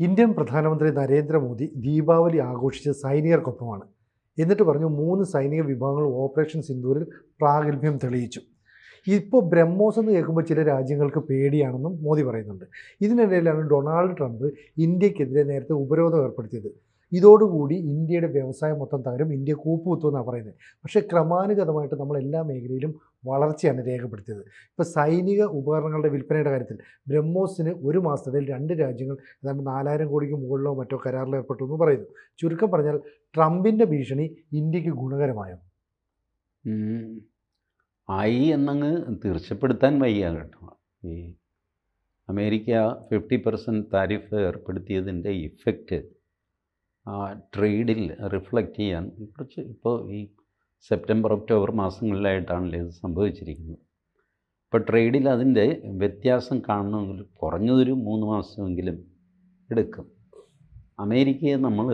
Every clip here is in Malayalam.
ഇന്ത്യൻ പ്രധാനമന്ത്രി നരേന്ദ്രമോദി ദീപാവലി ആഘോഷിച്ച സൈനികർക്കൊപ്പമാണ്. എന്നിട്ട് പറഞ്ഞു മൂന്ന് സൈനിക വിഭാഗങ്ങൾ ഓപ്പറേഷൻ സിന്ദൂരിൽ പ്രാഗൽഭ്യം തെളിയിച്ചു. ഇപ്പോൾ ബ്രഹ്മോസ് എന്ന് കേൾക്കുമ്പോൾ ചില രാജ്യങ്ങൾക്ക് പേടിയാണെന്നും മോദി പറയുന്നുണ്ട്. ഇതിനിടയിലാണ് ഡൊണാൾഡ് ട്രംപ് ഇന്ത്യക്കെതിരെ നേരത്തെ ഉപരോധം ഏർപ്പെടുത്തിയത്. ഇതോടുകൂടി ഇന്ത്യയുടെ വ്യവസായം മൊത്തം തകരും ഇന്ത്യ കൂപ്പുകുത്തുമെന്നാണ് പറയുന്നത്. പക്ഷേ ക്രമാനുഗതമായിട്ട് നമ്മൾ എല്ലാ മേഖലയിലും വളർച്ചയാണ് രേഖപ്പെടുത്തിയത്. ഇപ്പോൾ സൈനിക ഉപകരണങ്ങളുടെ വിൽപ്പനയുടെ കാര്യത്തിൽ ബ്രഹ്മോസിന് ഒരു മാസത്തിനിടയിൽ രണ്ട് രാജ്യങ്ങൾ ഏതാണ്ട് നാലായിരം കോടിക്ക് മുകളിലോ മറ്റോ കരാറിൽ ഏർപ്പെട്ടു എന്ന് പറയുന്നു. ചുരുക്കം പറഞ്ഞാൽ ട്രംപിന്റെ ഭീഷണി ഇന്ത്യയ്ക്ക് ഗുണകരമായോ. ആയി എന്നങ്ങ് തീർച്ചപ്പെടുത്താൻ വയ്യ കേട്ടോ. ഈ അമേരിക്ക ഫിഫ്റ്റി പെർസെന്റ് താരിഫ് ഏർപ്പെടുത്തിയതിന്റെ ഇഫക്റ്റ് ട്രേഡിൽ റിഫ്ലക്റ്റ് ചെയ്യാൻ കുറച്ച് ഇപ്പോൾ ഈ സെപ്റ്റംബർ ഒക്ടോബർ മാസങ്ങളിലായിട്ടാണല്ലോ ഇത് സംഭവിച്ചിരിക്കുന്നത്. ഇപ്പോൾ ട്രേഡിൽ അതിന്റെ വ്യത്യാസം കാണണമെങ്കിൽ കുറഞ്ഞതൊരു മൂന്ന് മാസമെങ്കിലും എടുക്കും. അമേരിക്കയെ നമ്മൾ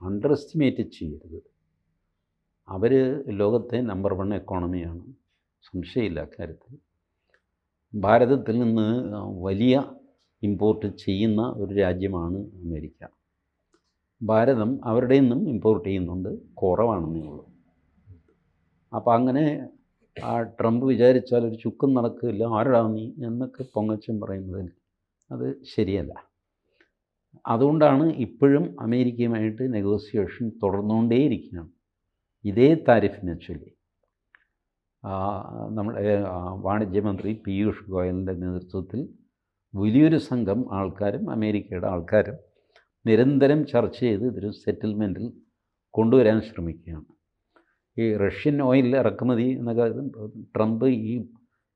അണ്ടർ എസ്റ്റിമേറ്റ് ചെയ്യരുത്. അവർ ലോകത്തെ നമ്പർ വൺ എക്കോണമിയാണ് സംശയമില്ല കാര്യത്തിൽ ഭാരതത്തിൽ നിന്ന് വലിയ ഇമ്പോർട്ട് ചെയ്യുന്ന ഒരു രാജ്യമാണ് അമേരിക്ക. ഭാരതം അവരുടെ നിന്നും ഇമ്പോർട്ട് ചെയ്യുന്നുണ്ട്. കുറവാണെന്നേ ഉള്ളൂ. അപ്പോൾ അങ്ങനെ ആ ട്രംപ് വിചാരിച്ചാൽ ഒരു ചുക്കും നടക്കില്ല ആരാ നീ എന്നൊക്കെ പൊങ്ങച്ചും പറയുന്നതിൽ അത് ശരിയല്ല. അതുകൊണ്ടാണ് ഇപ്പോഴും അമേരിക്കയുമായിട്ട് നെഗോസിയേഷൻ തുടർന്നുകൊണ്ടേയിരിക്കുകയാണ്. ഇതേ താരിഫിനെ ചൊല്ലി. നമ്മുടെ വാണിജ്യമന്ത്രി പീയൂഷ് ഗോയലിന്റെ നേതൃത്വത്തിൽ വലിയൊരു സംഘം ആൾക്കാരും അമേരിക്കയുടെ ആൾക്കാരും നിരന്തരം ചർച്ച ചെയ്ത് ഇതൊരു സെറ്റിൽമെന്റിൽ കൊണ്ടുവരാൻ ശ്രമിക്കുകയാണ്. ഈ റഷ്യൻ ഓയിൽ ഇറക്കുമതി എന്നൊക്കെ ട്രംപ് ഈ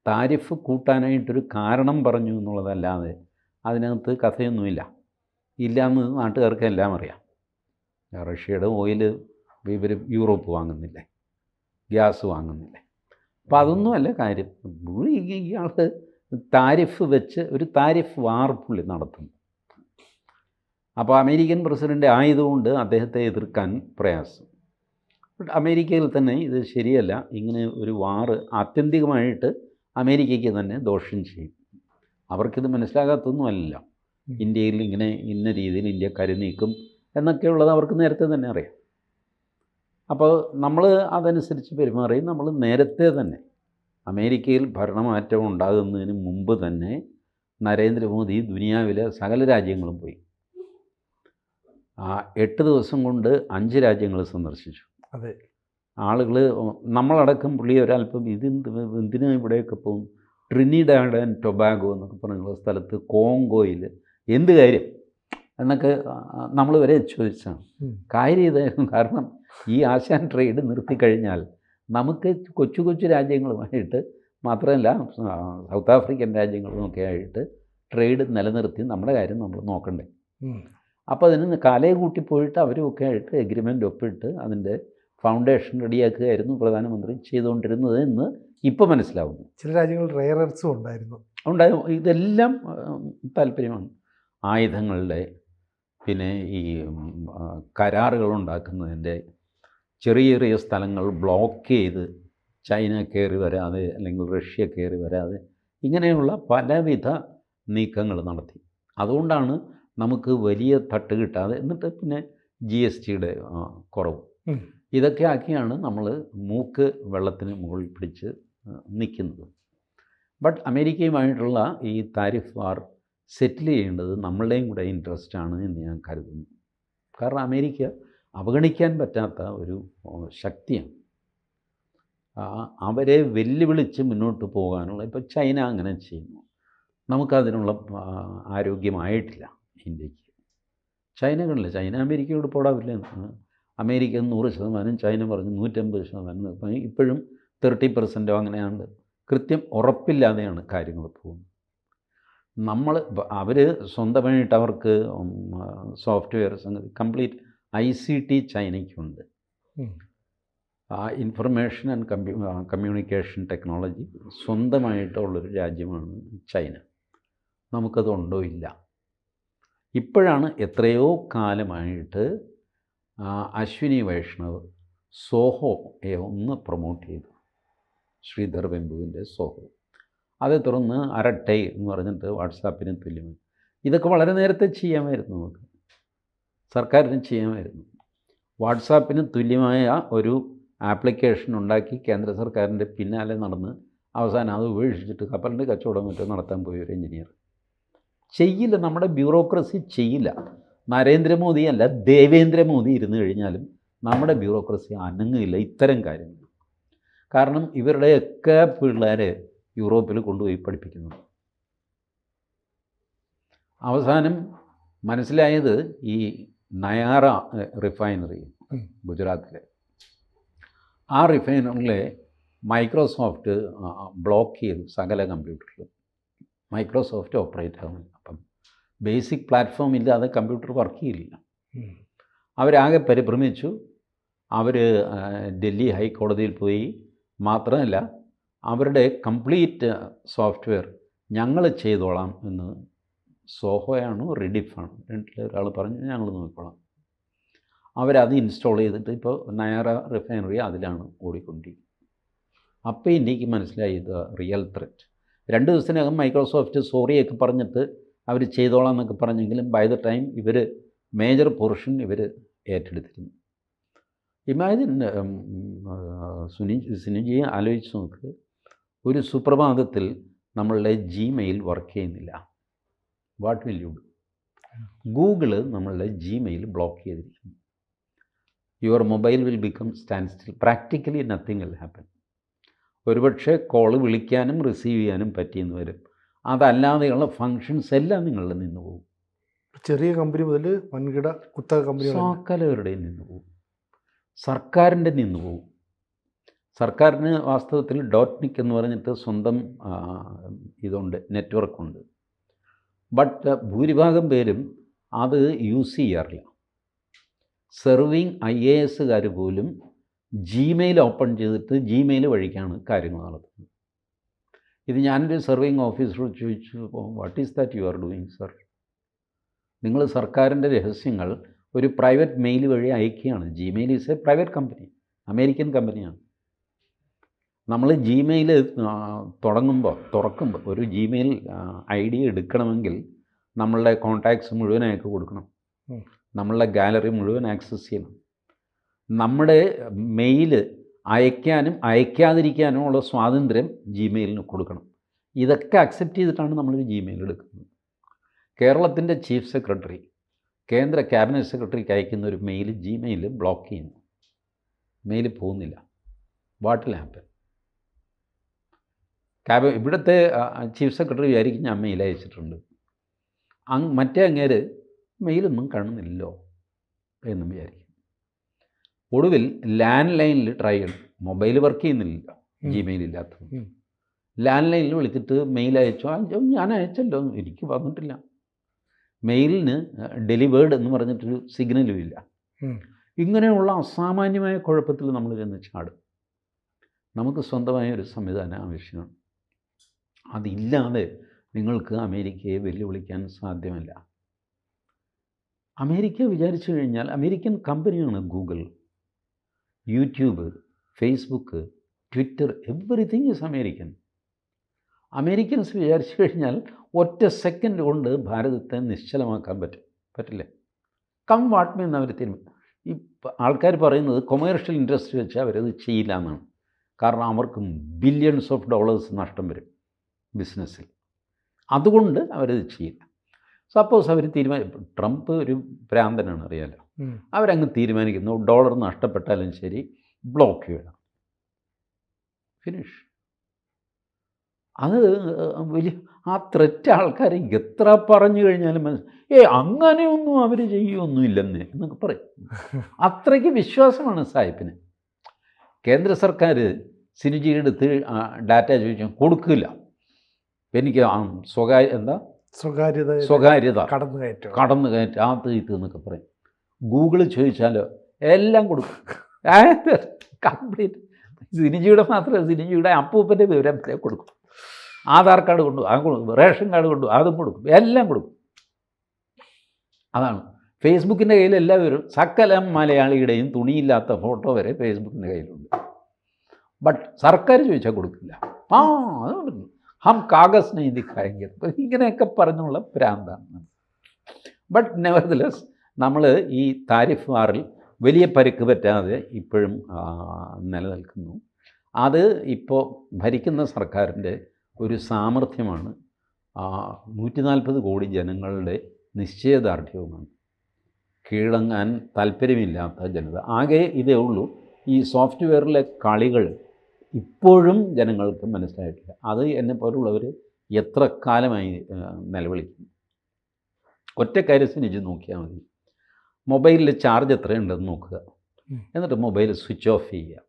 താരിഫ് കൂട്ടാനായിട്ടൊരു കാരണം പറഞ്ഞു എന്നുള്ളതല്ലാതെ അതിനകത്ത് കഥയൊന്നുമില്ല. ഇല്ലയെന്ന് നാട്ടുകാർക്ക് എല്ലാം അറിയാം. റഷ്യയുടെ ഓയിൽ ഇവർ യൂറോപ്പ് വാങ്ങുന്നില്ലേ? ഗ്യാസ് വാങ്ങുന്നില്ലേ? അപ്പോൾ അതൊന്നുമല്ല കാര്യം. ഇയാൾ താരിഫ് വെച്ച് ഒരു താരിഫ് വാർപ്പുള്ളി പുള്ളി നടത്തുന്നു. അപ്പോൾ അമേരിക്കൻ പ്രസിഡന്റ് ആയതുകൊണ്ട് അദ്ദേഹത്തെ എതിർക്കാൻ പ്രയാസം. അമേരിക്കയിൽ തന്നെ ഇത് ശരിയല്ല. ഇങ്ങനെ ഒരു വാറ് ആത്യന്തികമായിട്ട് അമേരിക്കയ്ക്ക് തന്നെ ദോഷം ചെയ്യും. അവർക്കിത് മനസ്സിലാകാത്തൊന്നുമല്ല. ഇന്ത്യയിൽ ഇങ്ങനെ ഇന്ന രീതിയിൽ ഇന്ത്യക്കാർ നീക്കും എന്നൊക്കെയുള്ളത് അവർക്ക് നേരത്തെ തന്നെ അറിയാം. അപ്പോൾ നമ്മൾ അതനുസരിച്ച് പെരുമാറി നമ്മൾ നേരത്തെ തന്നെ അമേരിക്കയിൽ ഭരണമാറ്റം ഉണ്ടാകുന്നതിന് മുമ്പ് തന്നെ നരേന്ദ്രമോദി ദുനിയാവിലെ സകല രാജ്യങ്ങളും പോയി. ആ എട്ട് ദിവസം കൊണ്ട് അഞ്ച് രാജ്യങ്ങൾ സന്ദർശിച്ചു. അതെ. ആളുകൾ നമ്മളടക്കം പുള്ളി ഒരല്പം ഇത് എന്തിനാ ഇവിടെയൊക്കെ പോകും ട്രിനിഡാഡ് ആൻഡ് ടൊബാഗോ എന്നൊക്കെ പറഞ്ഞുള്ള സ്ഥലത്ത് കോങ്കോയിൽ എന്ത് കാര്യം? എന്നൊക്കെ നമ്മൾ വരെ ചോദിച്ചാണ്. കാര്യം ഇതായിരുന്നു കാരണം ഈ ആശാൻ ട്രേഡ് നിർത്തിക്കഴിഞ്ഞാൽ നമുക്ക് കൊച്ചു കൊച്ചു രാജ്യങ്ങളുമായിട്ട് മാത്രമല്ല സൗത്ത് ആഫ്രിക്കൻ രാജ്യങ്ങളുമൊക്കെ ആയിട്ട് ട്രേഡ് നിലനിർത്തി നമ്മുടെ കാര്യം നമ്മൾ നോക്കണ്ടേ. അപ്പോൾ അതിന് കാലയെ കൂട്ടി പോയിട്ട് അവരുമൊക്കെ ആയിട്ട് എഗ്രിമെന്റ് ഒപ്പിട്ട് അതിന്റെ ഫൗണ്ടേഷൻ റെഡിയാക്കുകയായിരുന്നു പ്രധാനമന്ത്രി ചെയ്തുകൊണ്ടിരുന്നത് എന്ന് ഇപ്പോൾ മനസ്സിലാവുന്നു. ചില രാജ്യങ്ങൾ റെയർ എർസും ഉണ്ടായിരുന്നു. ഉണ്ടായ ഇതെല്ലാം താല്പര്യമാണ്. ആയുധങ്ങളുടെ പിന്നെ ഈ കരാറുകൾ ഉണ്ടാക്കുന്നതിന്റെ ചെറിയ ചെറിയ സ്ഥലങ്ങൾ ബ്ലോക്ക് ചെയ്ത് ചൈന കയറി വരാതെ അല്ലെങ്കിൽ റഷ്യ കയറി വരാതെ ഇങ്ങനെയുള്ള പലവിധ നീക്കങ്ങൾ നടത്തി. അതുകൊണ്ടാണ് നമുക്ക് വലിയ തട്ട് കിട്ടാതെ എന്നിട്ട് പിന്നെ ജി എസ് ടിയുടെ കുറവ്. ഇതൊക്കെ ആക്കിയാണ് നമ്മൾ മൂക്ക് വെള്ളത്തിന് മുകളിൽ പിടിച്ച് നിൽക്കുന്നത് ബട്ട് അമേരിക്കയുമായിട്ടുള്ള ഈ താരിഫ് വാർ സെറ്റിൽ ചെയ്യേണ്ടത് നമ്മളുടെയും കൂടെ ഇൻട്രസ്റ്റ് ആണ് എന്ന് ഞാൻ കരുതുന്നു. കാരണം അമേരിക്ക അവഗണിക്കാൻ പറ്റാത്ത ഒരു ശക്തിയാണ്. അവരെ വെല്ലുവിളിച്ച് മുന്നോട്ട് പോകാനുള്ള ഇപ്പോൾ ചൈന അങ്ങനെ ചെയ്യുന്നു. നമുക്കതിനുള്ള ആരോഗ്യമായിട്ടില്ല. ഇന്ത്യയ്ക്ക്. ചൈന കണ്ടില്ല ചൈന അമേരിക്കയോട് പോടാവില്ല? അമേരിക്ക നൂറ് ശതമാനം ചൈന പറഞ്ഞു നൂറ്റമ്പത് ശതമാനം ഇപ്പം ഇപ്പോഴും തേർട്ടി പെർസെന്റോ അങ്ങനെയാണ് കൃത്യം ഉറപ്പില്ലാതെയാണ് കാര്യങ്ങൾ പോകുന്നത്. നമ്മൾ അവർ സ്വന്തമായിട്ട് അവർക്ക് സോഫ്റ്റ്വെയർ സംഗതി കംപ്ലീറ്റ് ഐ സി ടി ചൈനയ്ക്കുണ്ട്. ആ ഇൻഫർമേഷൻ ആൻഡ് കമ്പ്യൂ കമ്മ്യൂണിക്കേഷൻ ടെക്നോളജി സ്വന്തമായിട്ടുള്ളൊരു രാജ്യമാണ് ചൈന. നമുക്കത് ഉണ്ടോ ഇല്ല? ഇപ്പോഴാണ് എത്രയോ കാലമായിട്ട് അശ്വിനി വൈഷ്ണവ് സോഹോ ഒന്ന് പ്രൊമോട്ട് ചെയ്തു. ശ്രീധർ വെമ്പുവിന്റെ സോഹോ. അതേ തുടർന്ന് അരട്ടൈ എന്ന് പറഞ്ഞിട്ട് വാട്സാപ്പിന് തുല്യം ഇതൊക്കെ വളരെ നേരത്തെ ചെയ്യാമായിരുന്നു നമുക്ക്. സർക്കാരിന് ചെയ്യാമായിരുന്നു. വാട്സാപ്പിന് തുല്യമായ ഒരു ആപ്ലിക്കേഷൻ ഉണ്ടാക്കി കേന്ദ്ര സർക്കാരിന്റെ പിന്നാലെ നടന്ന് അവസാനം അത് ഉപേക്ഷിച്ചിട്ട് കപ്പലിന്റെ കച്ചവടം മറ്റോ നടത്താൻ പോയ ഒരു എഞ്ചിനീയർ ചെയ്യില്ല നമ്മുടെ ബ്യൂറോക്രസി ചെയ്യില്ല. നരേന്ദ്രമോദി അല്ല ദേവേന്ദ്രമോദി ഇരുന്ന് കഴിഞ്ഞാലും നമ്മുടെ ബ്യൂറോക്രസി അനങ്ങില്ല ഇത്തരം കാര്യങ്ങൾ. കാരണം ഇവരുടെയൊക്കെ പിള്ളേരെ യൂറോപ്പിൽ കൊണ്ടുപോയി പഠിപ്പിക്കുന്നു. അവസാനം മനസ്സിലായത് ഈ നയാറ റിഫൈനറി ഗുജറാത്തിലെ. ആ റിഫൈനറിലെ മൈക്രോസോഫ്റ്റ് ബ്ലോക്ക് ചെയ്തു സകല കമ്പ്യൂട്ടറിലും. മൈക്രോസോഫ്റ്റ് ഓപ്പറേറ്റ് ആകുന്നില്ല അപ്പം ബേസിക് പ്ലാറ്റ്ഫോം ഇല്ലാതെ കമ്പ്യൂട്ടർ വർക്ക് ചെയ്യില്ല. അവരാകെ പരിഭ്രമിച്ചു. അവർ ഡൽഹി ഹൈക്കോടതിയിൽ പോയി. മാത്രമല്ല അവരുടെ കംപ്ലീറ്റ് സോഫ്റ്റ്വെയർ ഞങ്ങൾ ചെയ്തോളാം എന്ന് സോഹോയാണോ റെഡിഫാണോ രണ്ടിൽ ഒരാൾ പറഞ്ഞു ഞങ്ങൾ നോക്കിക്കോളാം. അവരത് ഇൻസ്റ്റാൾ ചെയ്തിട്ട് ഇപ്പോൾ നയറ റിഫൈനറി അതിലാണ് ഓടിക്കൊണ്ടിരിക്കുന്നത്. അപ്പോൾ എനിക്ക് മനസ്സിലായി ഇത് റിയൽ ത്രെറ്റ്. രണ്ട് ദിവസത്തിനകം മൈക്രോസോഫ്റ്റ് സോറിയൊക്കെ പറഞ്ഞിട്ട് അവർ ചെയ്തോളാം എന്നൊക്കെ പറഞ്ഞെങ്കിലും ബൈ ദ ടൈം ഇവർ മേജർ പോർഷൻ ഇവർ ഏറ്റെടുത്തിരുന്നു. ഇമാജിൻ സുനി സുനിജി ആലോചിച്ച് നോക്ക്. ഒരു സുപ്രഭാതത്തിൽ നമ്മളുടെ ജിമെയിൽ വർക്ക് ചെയ്യുന്നില്ല. What will you do Google നമ്മളുടെ ജിമെയിൽ ബ്ലോക്ക് ചെയ്തിരിക്കുന്നു. Your mobile will become stand still practically nothing will happen ഒരുപക്ഷെ കോൾ വിളിക്കാനും റിസീവ് ചെയ്യാനും പറ്റിയെന്ന് വരും. അതല്ലാതെയുള്ള ഫങ്ഷൻസ് എല്ലാം നിങ്ങളിൽ നിന്ന് പോകും. ചെറിയ കമ്പനി മുതൽ വൻകിട കുത്തക കമ്പനി സകലവരുടെയും നിന്ന് പോകും. സർക്കാരിന്റെ നിന്ന് പോകും. സർക്കാരിന് വാസ്തവത്തിൽ. ഡോട്ട്നിക് എന്ന് പറഞ്ഞിട്ട് സ്വന്തം ഇതുണ്ട് നെറ്റ്വർക്കുണ്ട് ബട്ട് ഭൂരിഭാഗം പേരും അത് യൂസ് ചെയ്യാറില്ല. സെർവിങ് ഐ എ എസുകാർ പോലും ജിമെയിൽ ഓപ്പൺ ചെയ്തിട്ട് ജിമെയിൽ വഴിക്കാണ് കാര്യങ്ങൾ നടത്തുന്നത്. ഇത് ഞാനൊരു സെർവിങ് ഓഫീസറോട് ചോദിച്ചു what is that you are doing sir നിങ്ങൾ സർക്കാരിന്റെ രഹസ്യങ്ങൾ ഒരു പ്രൈവറ്റ് മെയിൽ വഴി അയക്കുകയാണ്. Gmail is a private company American കമ്പനിയാണ് നമ്മൾ ജിമെയിൽ തുടങ്ങുമ്പോൾ തുറക്കുമ്പോൾ ഒരു ജിമെയിൽ ഐ ഡി എടുക്കണമെങ്കിൽ നമ്മളുടെ കോൺടാക്ട്സ് മുഴുവൻ അയക്ക് കൊടുക്കണം. നമ്മളുടെ ഗാലറി മുഴുവൻ ആക്സസ് ചെയ്യണം. നമ്മുടെ മെയിൽ അയക്കാനും അയക്കാതിരിക്കാനും ഉള്ള സ്വാതന്ത്ര്യം ജിമെയിലിന് കൊടുക്കണം. ഇതൊക്കെ അക്സെപ്റ്റ് ചെയ്തിട്ടാണ് നമ്മളൊരു ജിമെയിൽ എടുക്കുന്നത്. കേരളത്തിന്റെ ചീഫ് സെക്രട്ടറി കേന്ദ്ര ക്യാബിനറ്റ് സെക്രട്ടറിക്ക് അയക്കുന്ന ഒരു മെയിൽ ജിമെയിൽ ബ്ലോക്ക് ചെയ്യുന്നു. മെയിൽ പോകുന്നില്ല. വാട്ടിൽ ഹാപ്പൻ ക്യാബ് ഇവിടുത്തെ ചീഫ് സെക്രട്ടറി വിചാരിക്കും ഞാൻ മെയിൽ അയച്ചിട്ടുണ്ട്. മറ്റേ അങ്ങേര് മെയിലൊന്നും കാണുന്നില്ലല്ലോ എന്നും വിചാരിക്കും. ഒടുവിൽ ലാൻഡ് ലൈനിൽ ട്രൈ ചെയ്യണം. മൊബൈൽ വർക്ക് ചെയ്യുന്നില്ല. ജിമെയിൽ ഇല്ലാത്തത് ലാൻഡ് ലൈനിൽ വിളിച്ചിട്ട് മെയിൽ അയച്ചോ? ഞാൻ അയച്ചല്ലോ. എനിക്ക് വന്നിട്ടില്ല. മെയിലിന് ഡെലിവേർഡ് എന്ന് പറഞ്ഞിട്ടൊരു സിഗ്നലും ഇല്ല. ഇങ്ങനെയുള്ള അസാമാന്യമായ കുഴപ്പത്തിൽ നമ്മൾ ചെന്ന് ചാടും. നമുക്ക് സ്വന്തമായ ഒരു സംവിധാനം ആവശ്യമാണ്. അതില്ലാതെ നിങ്ങൾക്ക് അമേരിക്കയെ വെല്ലുവിളിക്കാൻ സാധ്യമല്ല. അമേരിക്ക വിചാരിച്ചു കഴിഞ്ഞാൽ അമേരിക്കൻ കമ്പനിയാണ് Google YouTube Facebook Twitter everything is American Americans വിചാരിച്ചു കഴിഞ്ഞാൽ ഒറ്റ സെക്കൻഡ് കൊണ്ട് ഭാരതത്തെ നിശ്ചലമാക്കാൻ പറ്റും. പറ്റില്ലേ? കം വാട്ട് മീന്ന് അവർ തീരുമാനം ഈ ആൾക്കാർ പറയുന്നത് കൊമേഴ്ഷ്യൽ ഇൻട്രസ്റ്റ് വെച്ച് അവരത് ചെയ്യില്ല എന്നാണ്. കാരണം അവർക്ക് ബില്യൺസ് ഓഫ് ഡോളേഴ്സ് നഷ്ടം വരും ബിസിനസ്സിൽ അതുകൊണ്ട് അവരത് ചെയ്യില്ല. സപ്പോസ് അവർ തീരുമാനം ട്രംപ് ഒരു ഭ്രാന്തനാണ് അറിയാലോ. അവരങ്ങ് തീരുമാനിക്കുന്നു. ഡോളർ നഷ്ടപ്പെട്ടാലും ശരി ബ്ലോക്ക് ചെയ്യണം ഫിനിഷ്. അത് വലിയ ആ ത്രെറ്റ് ആൾക്കാരെ എത്ര പറഞ്ഞു കഴിഞ്ഞാലും മനസ്സ് ഏ അങ്ങനെയൊന്നും അവർ ചെയ്യുമൊന്നുമില്ലെന്ന് എന്നൊക്കെ പറയും. അത്രയ്ക്ക് വിശ്വാസമാണ് സാഹിബിന് കേന്ദ്ര സർക്കാർ സിനിജി അടുത്ത് ഡാറ്റ ചോദിച്ചാൽ കൊടുക്കില്ല. എനിക്ക് സ്വകാര്യ എന്താ? സ്വകാര്യത സ്വകാര്യത. കടന്നു കയറ്റം കടന്നു കയറ്റം ആ തീത്ത് എന്നൊക്കെ പറയും. ഗൂഗിൾ ചോദിച്ചാൽ എല്ലാം കൊടുക്കും. കംപ്ലീറ്റ്. സിനിജിയുടെ മാത്രം സിനിജിയുടെ അപ്പൂപ്പന്റെ വിവരം വരെ കൊടുക്കും. ആധാർ കാർഡ് കൊണ്ടു അത് കൊടുക്കും റേഷൻ കാർഡ് കൊണ്ടു അതും കൊടുക്കും എല്ലാം കൊടുക്കും. അതാണ്. ഫേസ്ബുക്കിന്റെ കയ്യിൽ എല്ലാവരും സകല മലയാളിയുടെയും തുണിയില്ലാത്ത ഫോട്ടോ വരെ ഫേസ്ബുക്കിന്റെ കയ്യിലുണ്ട്. ബട്ട് സർക്കാർ ചോദിച്ചാൽ കൊടുക്കില്ല. ആ ഹം കാഗസ് നീതി ദിക്കായെങ്കിൽ ഇങ്ങനെയൊക്കെ പറഞ്ഞുള്ള ഭ്രാന്താണ്. ബട്ട് നെവർദലെസ് നമ്മൾ ഈ താരിഫ് വാറിൽ വലിയ പരുക്ക് പറ്റാതെ ഇപ്പോഴും നിലനിൽക്കുന്നു. അത് ഇപ്പോൾ ഭരിക്കുന്ന സർക്കാരിന്റെ ഒരു സാമർഥ്യമാണ് നൂറ്റി നാൽപ്പത് കോടി ജനങ്ങളുടെ നിശ്ചയദാർഢ്യവുമാണ്. കീഴടങ്ങാൻ താല്പര്യമില്ലാത്ത ജനത. ആകെ ഇതേ ഉള്ളൂ. ഈ സോഫ്റ്റ്വെയറിലെ കളികൾ ഇപ്പോഴും ജനങ്ങൾക്ക് മനസ്സിലായിട്ടില്ല. അത് എന്നെ പോലുള്ളവർ എത്ര കാലമായി നിലവിളിക്കും ഒറ്റ കാര്യം നോക്കിയാൽ മതി. മൊബൈലിൽ ചാർജ് എത്രയുണ്ടെന്ന് നോക്കുക. എന്നിട്ട് മൊബൈൽ സ്വിച്ച് ഓഫ് ചെയ്യുക.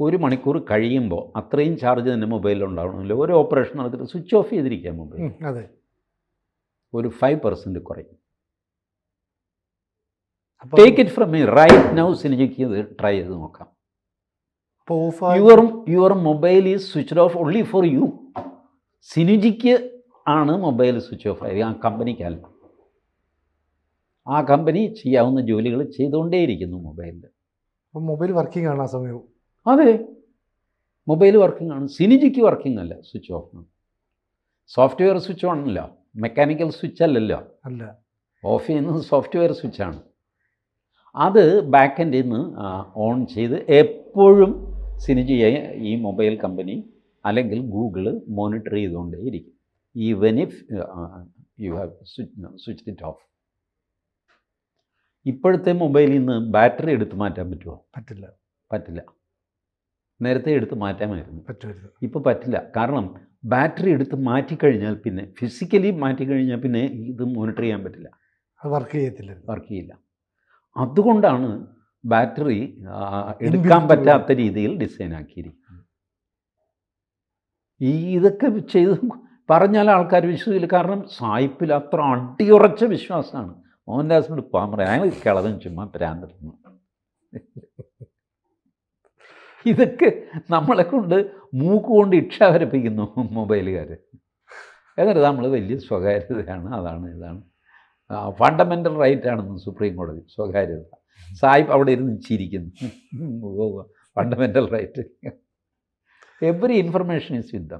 ഒരു മണിക്കൂർ കഴിയുമ്പോൾ അത്രയും ചാർജ് തന്നെ മൊബൈലിൽ ഉണ്ടാവണമല്ലോ ഒരു ഓപ്പറേഷൻ നടത്തിയിട്ട് സ്വിച്ച് ഓഫ് ചെയ്തിരിക്കുക മൊബൈൽ അതെ. ഒരു ഫൈവ് പെർസെന്റ് കുറയും. Take it from me right now സിനിമയ്ക്ക് ഇത് ട്രൈ ചെയ്ത് നോക്കാം. Your your mobile is switch off only for you സിനുജിക്ക് ആണ് മൊബൈൽ സ്വിച്ച് ഓഫ് ആയത് ആ കമ്പനിക്കല്ല ആ കമ്പനി ചെയ്യാവുന്ന ജോലികൾ ചെയ്തുകൊണ്ടേയിരിക്കുന്നു മൊബൈലിൽ അപ്പം മൊബൈൽ വർക്കിംഗ് ആണ് ആ സമയവും അതെ. മൊബൈൽ വർക്കിംഗ് ആണ് സിനിജിക്ക് വർക്കിംഗ് അല്ല switch off. Software switch on അല്ല. മെക്കാനിക്കൽ സ്വിച്ച് അല്ലല്ലോ. അല്ല. ഓഫ് ചെയ്യുന്നത് സോഫ്റ്റ്വെയർ സ്വിച്ചാണ് അത് ബാക്ക് എൻഡിൽ നിന്ന് ഓൺ ചെയ്ത് എപ്പോഴും സിനിജിയെ ഈ മൊബൈൽ കമ്പനി അല്ലെങ്കിൽ Google monitor ചെയ്തുകൊണ്ടേയിരിക്കും. Even if you have switch switch it off ഇപ്പോഴത്തെ മൊബൈലിൽ നിന്ന് ബാറ്ററി എടുത്ത് മാറ്റാൻ പറ്റുമോ പറ്റില്ല. പറ്റില്ല. നേരത്തെ എടുത്ത് മാറ്റാമായിരുന്നു. പറ്റുമായിരുന്നു ഇപ്പോൾ പറ്റില്ല. കാരണം ബാറ്ററി എടുത്ത് മാറ്റിക്കഴിഞ്ഞാൽ പിന്നെ ഫിസിക്കലി മാറ്റിക്കഴിഞ്ഞാൽ പിന്നെ ഇത് മോണിറ്റർ ചെയ്യാൻ പറ്റില്ല. അത് വർക്ക് ചെയ്യത്തില്ല വർക്ക് ചെയ്യില്ല. അതുകൊണ്ടാണ് ബാറ്ററി എടുക്കാൻ പറ്റാത്ത രീതിയിൽ ഡിസൈൻ ആക്കിയിരിക്കുന്നത്. ഈ ഇതൊക്കെ ചെയ്ത് പറഞ്ഞാൽ ആൾക്കാർ വിശ്വസിക്കില്ല. കാരണം സായിപ്പിൽ അത്ര അടിയുറച്ച വിശ്വാസമാണ്. മോഹൻദാസിനോട് പോകാൻ പറയാം. അയാൾ കിളവൻ ചുമ്മാ ഭ്രാന്തിരുന്നു ഇതൊക്കെ നമ്മളെ കൊണ്ട് മൂക്ക് കൊണ്ട് ഇക്ഷ വരപ്പിക്കുന്നു മൊബൈലുകാർ എന്നിട്ട് നമ്മൾ വലിയ സ്വകാര്യതയാണ്. അതാണ് ഇതാണ്. ഫണ്ടമെന്റൽ റൈറ്റ് ആണെന്ന് സുപ്രീം കോടതി സ്വകാര്യത. സായിപ്പ് അവിടെ ഇരുന്ന് ചിരിക്കുന്നു. Fundamental right every information is with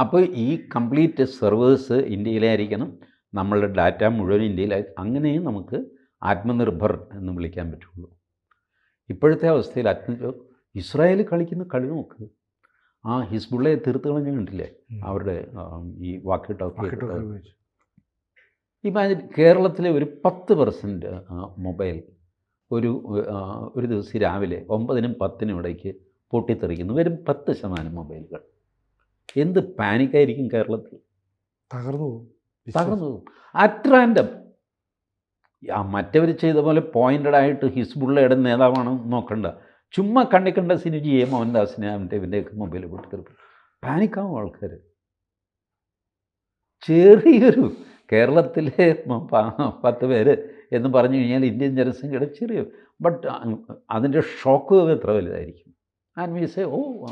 അപ്പോൾ ഈ കംപ്ലീറ്റ് സെർവേഴ്സ് ഇന്ത്യയിലായിരിക്കണം. നമ്മളുടെ ഡാറ്റ മുഴുവൻ ഇന്ത്യയിൽ അങ്ങനെ നമുക്ക് ആത്മനിർഭർ എന്ന് വിളിക്കാൻ പറ്റുള്ളൂ. ഇപ്പോഴത്തെ അവസ്ഥയിൽ ആത്മ ഇസ്രായേൽ കളിക്കുന്ന കളി നോക്ക്. ആ ഹിസ്ബുള്ളയെ തീർത്ത് കളഞ്ഞ കണ്ടില്ലേ? അവരുടെ ഈ വാക്കി ടോക്കി. ഇമാജിൻ കേരളത്തിലെ ഒരു പത്ത് പെർസെന്റ് മൊബൈൽ ഒരു ഒരു ദിവസം രാവിലെ ഒമ്പതിനും പത്തിനും ഇടയ്ക്ക് പൊട്ടിത്തെറിക്കുന്നു. വരും പത്ത് ശതമാനം മൊബൈലുകൾ. എന്ത് പാനിക്കായിരിക്കും കേരളത്തിൽ? തകർന്നു പോകും. തകർന്നു. At random. മറ്റവർ ചെയ്ത പോലെ പോയിന്റഡ് ആയിട്ട് ഹിസ്ബുള്ളയുടെ നേതാവാണ് നോക്കണ്ട. ചുമ്മാ കണ്ണി കണ്ട സിനിജിയെ മോഹൻദാസിനെ അവന്റെ ഇവന്റെയൊക്കെ മൊബൈൽ പൊട്ടിത്തെറിപ്പ് പാനിക്കാവും ആൾക്കാർ ചെറിയൊരു കേരളത്തിലെ പത്ത് പേര് എന്ന് പറഞ്ഞു കഴിഞ്ഞാൽ ഇന്ത്യൻ ജനസംഖ്യയുടെ ചെറിയ ബട്ട് അതിന്റെ ഷോക്ക് എത്ര വലുതായിരിക്കും? ആൻഡ് ഓ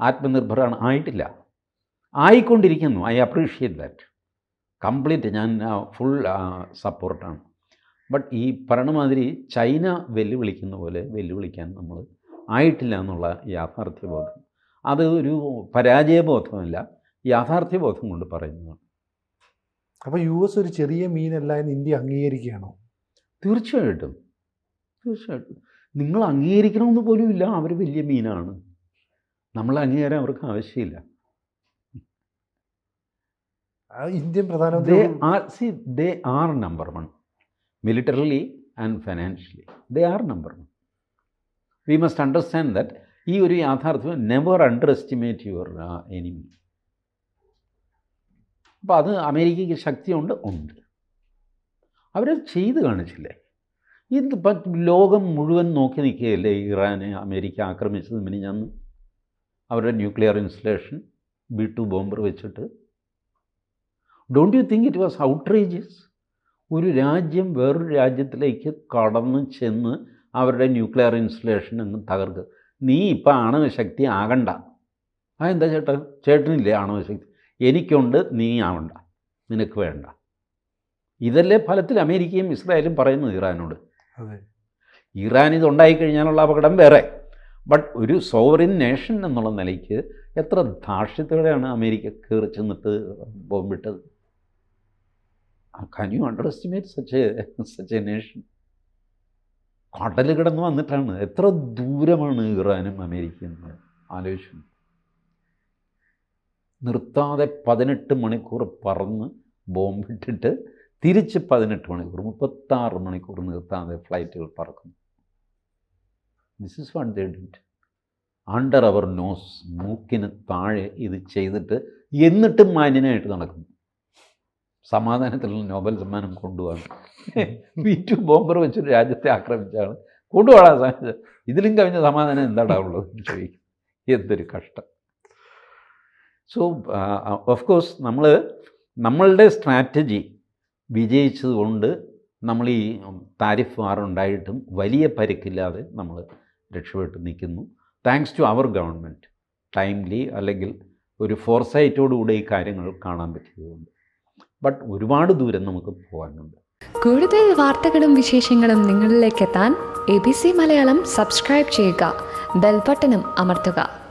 ആത്മനിർഭരാണ്. ആയിട്ടില്ല. ആയിക്കൊണ്ടിരിക്കുന്നു. ഐ അപ്രീഷിയേറ്റ് ദാറ്റ് കംപ്ലീറ്റ് ഞാൻ ഫുൾ സപ്പോർട്ടാണ്. ബട്ട് ഈ പറയണമാതിരി ചൈന വെല്ലുവിളിക്കുന്ന പോലെ വെല്ലുവിളിക്കാൻ നമ്മൾ ആയിട്ടില്ല എന്നുള്ള യാഥാർത്ഥ്യബോധം അത് ഒരു പരാജയബോധമല്ല യാഥാർത്ഥ്യബോധം കൊണ്ട് പറയുന്നതാണ്. അപ്പോൾ യു എസ് ഒരു ചെറിയ മീനല്ല എന്ന് ഇന്ത്യ അംഗീകരിക്കുകയാണോ? തീർച്ചയായിട്ടും. തീർച്ചയായിട്ടും. നിങ്ങൾ അംഗീകരിക്കണമെന്ന് പോലും ഇല്ല അവർ വലിയ മീനാണ്. നമ്മൾ അംഗീകാരം അവർക്ക് ആവശ്യമില്ല. ഇന്ത്യൻ പ്രധാനമന്ത്രി they are number one. Militarily and financially they are number one. We must understand that ഈ ഒരു യാഥാർത്ഥ്യം never underestimate your enemy അപ്പോൾ അത് അമേരിക്കയ്ക്ക് ശക്തിയുണ്ട് ഉണ്ട്. അവരത് ചെയ്ത് കാണിച്ചില്ലേ? ഇത് ലോകം മുഴുവൻ നോക്കി നിൽക്കുകയല്ലേ ഇറാനെ അമേരിക്ക ആക്രമിച്ചത്? മിനിഞ്ഞന്ന് അവരുടെ nuclear installation B two bomber വെച്ചിട്ട് don't you think it was outrageous ഒരു രാജ്യം വേറൊരു രാജ്യത്തിലേക്ക് കടന്ന് ചെന്ന് അവരുടെ ന്യൂക്ലിയർ ഇൻസ്റ്റലേഷൻ അങ്ങ് തകർക്കുക. നീ ഇപ്പോൾ ആണവശക്തി ആകണ്ട. ആ എന്താ ചേട്ടൻ ചേട്ടനില്ലേ ആണവശക്തി? എനിക്കുണ്ട് നീ ആവണ്ട. നിനക്ക് വേണ്ട. ഇതല്ലേ ഫലത്തിൽ അമേരിക്കയും ഇസ്രായേലും പറയുന്നത് ഇറാനോട്? ഇറാൻ ഇതുണ്ടായി കഴിഞ്ഞാലുള്ള അപകടം വേറെ. ബട്ട് ഒരു സോവറിൻ നേഷൻ എന്നുള്ള നിലയ്ക്ക് എത്ര ധാർഷ്ട്യത്തോടെയാണ് അമേരിക്ക കയറി ചെന്നിട്ട് ബോംബിട്ടത്? Can you underestimate such such a nation കടൽ കിടന്ന് വന്നിട്ടാണ്. എത്ര ദൂരമാണ് ഇറാനും അമേരിക്കയും ആലോചിച്ചു. നിർത്താതെ പതിനെട്ട് മണിക്കൂർ പറന്ന് ബോംബിട്ടിട്ട് തിരിച്ച് പതിനെട്ട് മണിക്കൂർ മുപ്പത്താറ് മണിക്കൂർ നിർത്താതെ ഫ്ലൈറ്റുകൾ പറക്കുന്നു. This is what they did under our nose മൂക്കിന് താഴെ ഇത് ചെയ്തിട്ട് എന്നിട്ടും മാന്യനായിട്ട് നടക്കുന്നു. സമാധാനത്തിലുള്ള നോബൽ സമ്മാനം കൊണ്ടുപോകാൻ വി ബോംബർ വെച്ചൊരു രാജ്യത്തെ ആക്രമിച്ചാണ്. കൊണ്ടുപോകാൻ സാധിച്ചത് ഇതിലും കവിഞ്ഞ സമാധാനം എന്താടാ ഉള്ളത് ചോദിക്കും. എന്തൊരു കഷ്ടം. സോ ഓഫ് കോഴ്സ് നമ്മൾ നമ്മളുടെ സ്ട്രാറ്റജി വിജയിച്ചതുകൊണ്ട് നമ്മൾ ഈ താരിഫ് വാർ ഉണ്ടായിട്ടും വലിയ പരിക്കില്ലാതെ നമ്മൾ രക്ഷപ്പെട്ട് നിൽക്കുന്നു. Thanks to our government timely അല്ലെങ്കിൽ ഒരു ഫോർസൈറ്റോടുകൂടി ഈ കാര്യങ്ങൾ കാണാൻ പറ്റിയതുകൊണ്ട്. ബട്ട് ഒരുപാട് ദൂരം നമുക്ക് പോകാനുണ്ട്. കൂടുതൽ വാർത്തകളും വിശേഷങ്ങളും നിങ്ങളിലേക്ക് എത്താൻ A B C Malayalam subscribe ചെയ്യുക. ബെൽബട്ടനും അമർത്തുക.